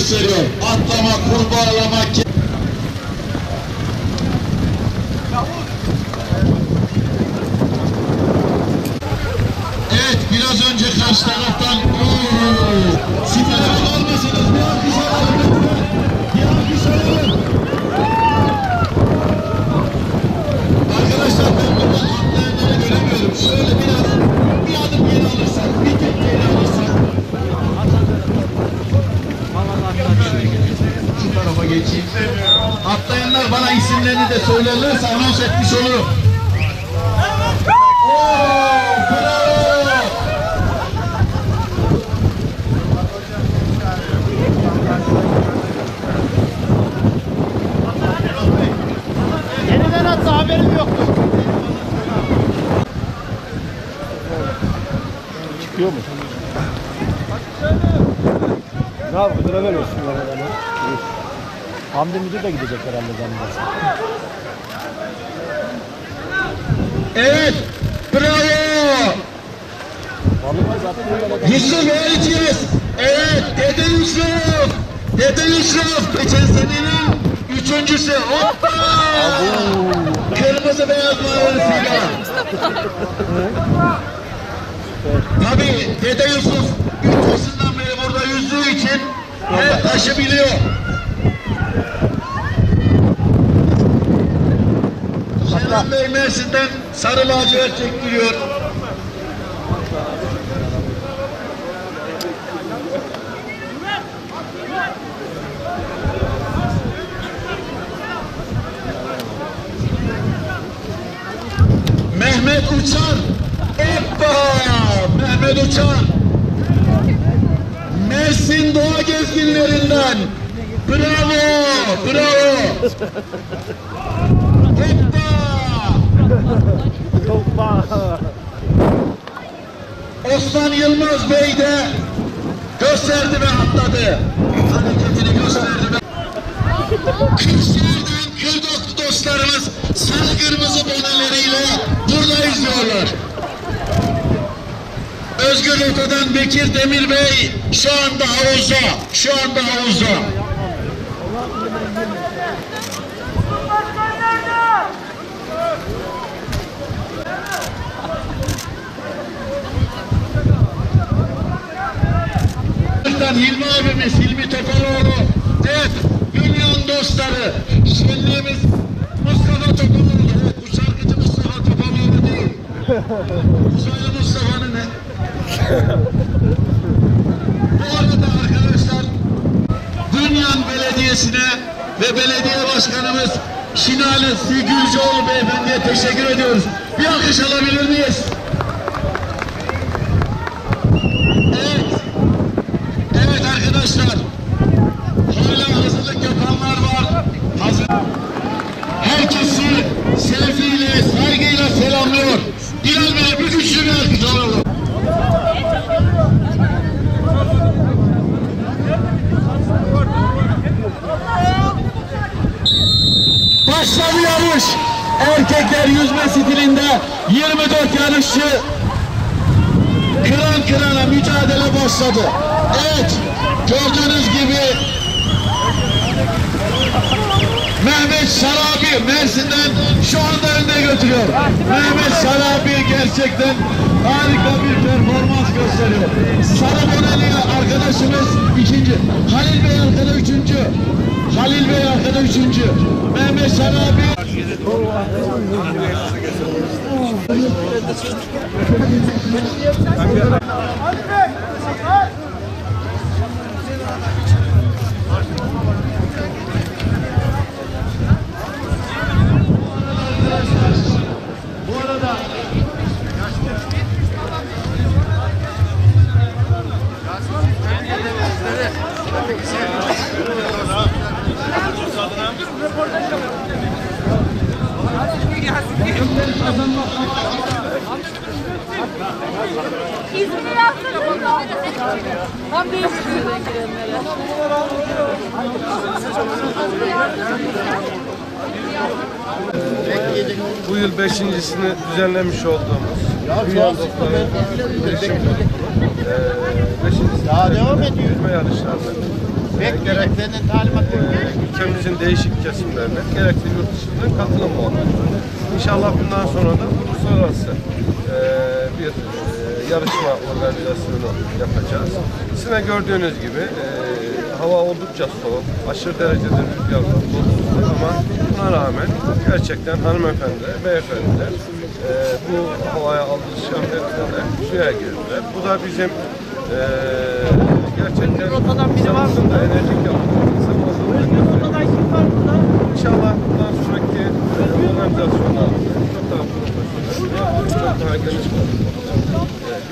gösteriyor. Atlama, kurbağalama, Evet, biraz önce karşı taraftan geçeyim. Atlayanlar bana isimlerini de söylerlerse anons etmiş olurum. Oo, bravo! Atsa haberim yoktu. Çıkıyor mu? Ödüle veriyorsun bana adamı. Hamdi müdür de gidecek herhalde zannedersin. Evet, bravo! Yusuf öğreteceğiz. Evet, Dede Yusuf. Dede Yusuf. Geçen senenin üçüncüsü. Hoppa! Kırmızı beyaz mavisiyle. Tabii Dede Yusuf üç yaşından beri burada yüzdüğü için her taşı biliyor. Şener Bey Mersin'den sarı lacivert çektiriyor. Mehmet Uçar. Hoppa! Mehmet Uçar. Mersin Doğa Gezginlerinden. Bravo! Bravo! Hoppa! Osman Yılmaz Bey de gösterdi ve atladı. Hareketini gösterdi ve... Kırşehir'den Kürdok dostlarımız sarı kırmızı boneleriyle burada izliyorlar. Özgür Oto'dan Bekir Demir Bey şu anda havuzda. Şu anda havuzda. Buradan Hilmi abimiz, Hilmi Topaloğlu, evet, Milyon dostları, şenliğimiz Mustafa Topaloğlu, evet, bu şarkıcı Mustafa Topaloğlu değil. Uzaylı Mustafa'nın ne? Bu arada arkadaşlar, Dünyan Belediyesi'ne ve belediye başkanımız Şinali Sigülcioğlu beyefendiye teşekkür ediyoruz. Bir alkış alabilir miyiz? Evet. Evet arkadaşlar. Hala hazırlık yapanlar var. Hazır. Herkesi sevgiyle, saygıyla selamlıyor. Bilal Bey bir güçlü bir alkış alalım. Başladı yarış. Erkekler yüzme stilinde 24 yarışçı kıran kırana mücadele başladı. Evet, gördüğünüz gibi Mehmet Şarabi Mersin'den şu anda önde götürüyor. Mehmet Şarabi gerçekten harika bir performans gösteriyor. Sarı Boneli arkadaşımız ikinci. Halil Bey arkada üçüncü. Halil Bey arkada üçüncü. Mehmet Şarabi Bu Bu yıl beşincisini düzenlemiş olduğumuz Dünya Eee, beşinci Daha devam ediyor. yüzme yarışlarında e, gerek Bekleyeceklerinin talimatları. ülkemizin değişik kesimlerine gerekse yurt dışından katılım oldu. İnşallah bundan sonra da uluslararası e, bir e, yarışma organizasyonu yapacağız. Sizin de gördüğünüz gibi e, hava oldukça soğuk, aşırı derecede rüzgar var, ama buna rağmen gerçekten hanımefendiler, beyefendiler e, bu havaya yaptılar, suya girdiler. Bu da bizim e, gerçekten aslında enerjik yaptığımızı İnşallah bundan sonraki e, organizasyonlarımızı çok daha profesyonel, çok daha geniş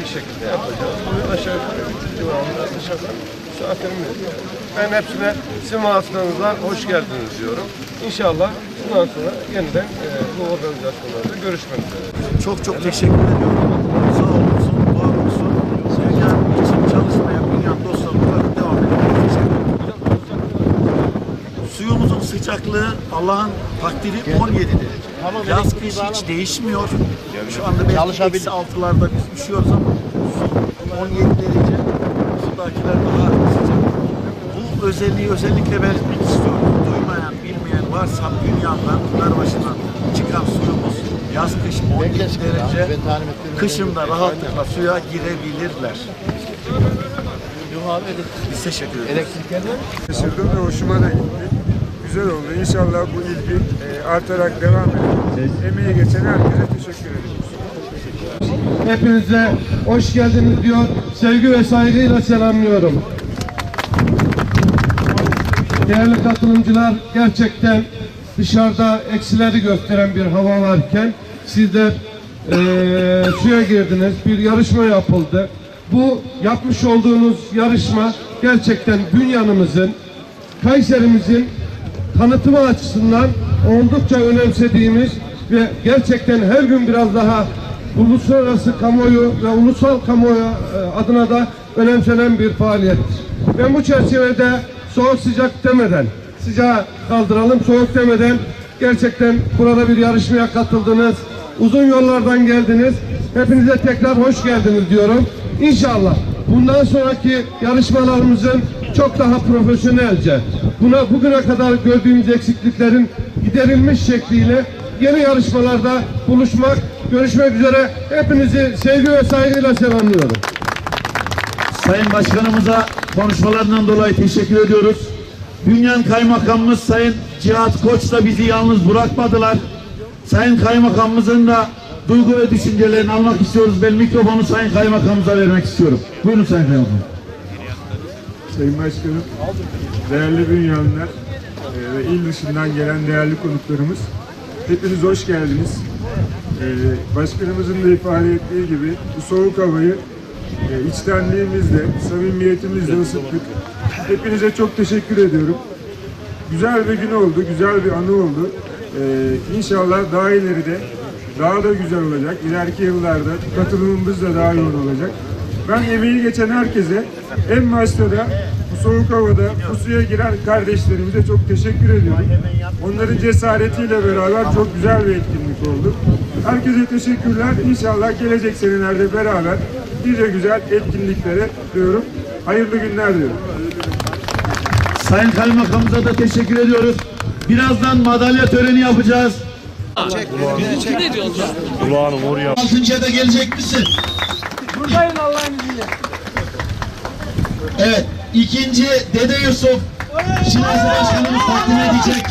bir şekilde yapacağız. Bunu aşağı yukarı civarında dışarıdan misafirimiz var. Ben hepsine sizin vasıtanızla hoş geldiniz diyorum. İnşallah bundan sonra yeniden e, bu organizasyonlarda görüşmek üzere. Çok çok teşekkür ediyorum. Sağ olsun, var olsun. Dünya için çalışmaya milyon dostlarımla devam ediyoruz. Teşekkür ederim. Suyumuzun sıcaklığı Allah'ın takdiri 17 derece. Yaz kış hiç değişmiyor. Şu anda belki eksi altılarda biz üşüyoruz ama su 17 derece. Sudakiler daha sıcak. Bu özelliği özellikle belirtmek istiyorum. Duymayan, bilmeyen varsa dünyadan, Pınarbaşı'ndan çıkan suyumuz yaz kış 17 derece. Kışında rahatlıkla suya girebilirler. Biz teşekkür ederiz. Şaşırdım ve hoşuma da gitti. Güzel oldu. İnşallah bu ilgi e, artarak devam edecek. Emeği geçen herkese teşekkür ederim. Hepinize hoş geldiniz diyor. Sevgi ve saygıyla selamlıyorum. Değerli katılımcılar gerçekten dışarıda eksileri gösteren bir hava varken sizler eee, suya girdiniz. Bir yarışma yapıldı. Bu yapmış olduğunuz yarışma gerçekten dünyanımızın, Kayserimizin tanıtımı açısından oldukça önemsediğimiz ve gerçekten her gün biraz daha uluslararası kamuoyu ve ulusal kamuoyu e, adına da önemsenen bir faaliyettir. Ben bu çerçevede soğuk sıcak demeden, sıcağı kaldıralım soğuk demeden gerçekten burada bir yarışmaya katıldınız. Uzun yollardan geldiniz. Hepinize tekrar hoş geldiniz diyorum. İnşallah bundan sonraki yarışmalarımızın çok daha profesyonelce, buna bugüne kadar gördüğümüz eksikliklerin giderilmiş şekliyle yeni yarışmalarda buluşmak, görüşmek üzere. Hepinizi sevgi ve saygıyla selamlıyorum. Sayın Başkanımıza konuşmalarından dolayı teşekkür ediyoruz. Bünyan Kaymakamımız Sayın Cihat Koç da bizi yalnız bırakmadılar. Sayın Kaymakamımızın da duygu ve düşüncelerini almak istiyoruz. Ben mikrofonu Sayın Kaymakamımıza vermek istiyorum. Buyurun Sayın Kaymakam. Sayın Başkanım, değerli bünyanlar e, ve il dışından gelen değerli konuklarımız. Hepiniz hoş geldiniz. E, Başkanımızın da ifade ettiği gibi bu soğuk havayı e, içtenliğimizle, samimiyetimizle ısıttık. Hepinize çok teşekkür ediyorum. Güzel bir gün oldu, güzel bir anı oldu. İnşallah daha ileride daha da güzel olacak. İleriki yıllarda katılımımız da daha yoğun olacak. Ben emeği geçen herkese en başta da bu soğuk havada bu suya giren kardeşlerimize çok teşekkür ediyorum. Onların cesaretiyle beraber çok güzel bir etkinlik oldu. Herkese teşekkürler. İnşallah gelecek senelerde beraber nice güzel etkinliklere diyorum. Hayırlı günler diyorum. Sayın Kaymakamımıza da teşekkür ediyoruz. Birazdan madalya töreni yapacağız. Altıncıya da gelecek misin? Buradayım Allah'ın izniyle. Evet. ikinci Dede Yusuf. Şinasi Başkanımız takdim edecek.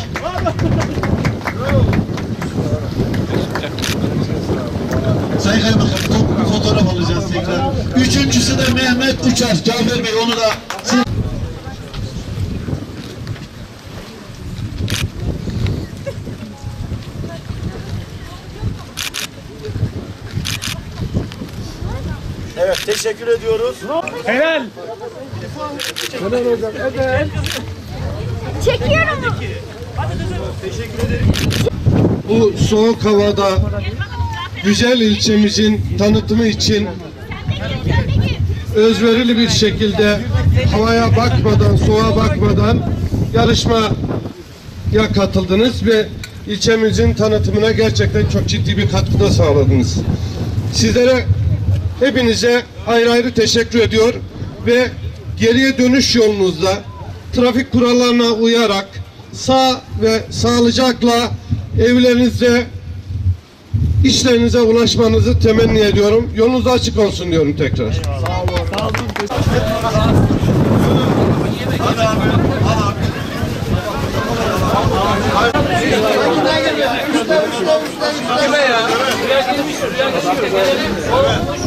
Sayın Kaymakam toplu bir fotoğraf alacağız tekrar. Üçüncüsü de Mehmet Uçar. Cafer Bey onu da siz... teşekkür ediyoruz. Helal. Çekiyorum. Bu soğuk havada güzel ilçemizin tanıtımı için özverili bir şekilde havaya bakmadan, soğuğa bakmadan yarışmaya katıldınız ve ilçemizin tanıtımına gerçekten çok ciddi bir katkıda sağladınız. Sizlere hepinize ayrı ayrı teşekkür ediyor ve geriye dönüş yolunuzda trafik kurallarına uyarak sağ ve sağlıcakla evlerinizde işlerinize ulaşmanızı temenni ediyorum. Yolunuz açık olsun diyorum tekrar. Hastalar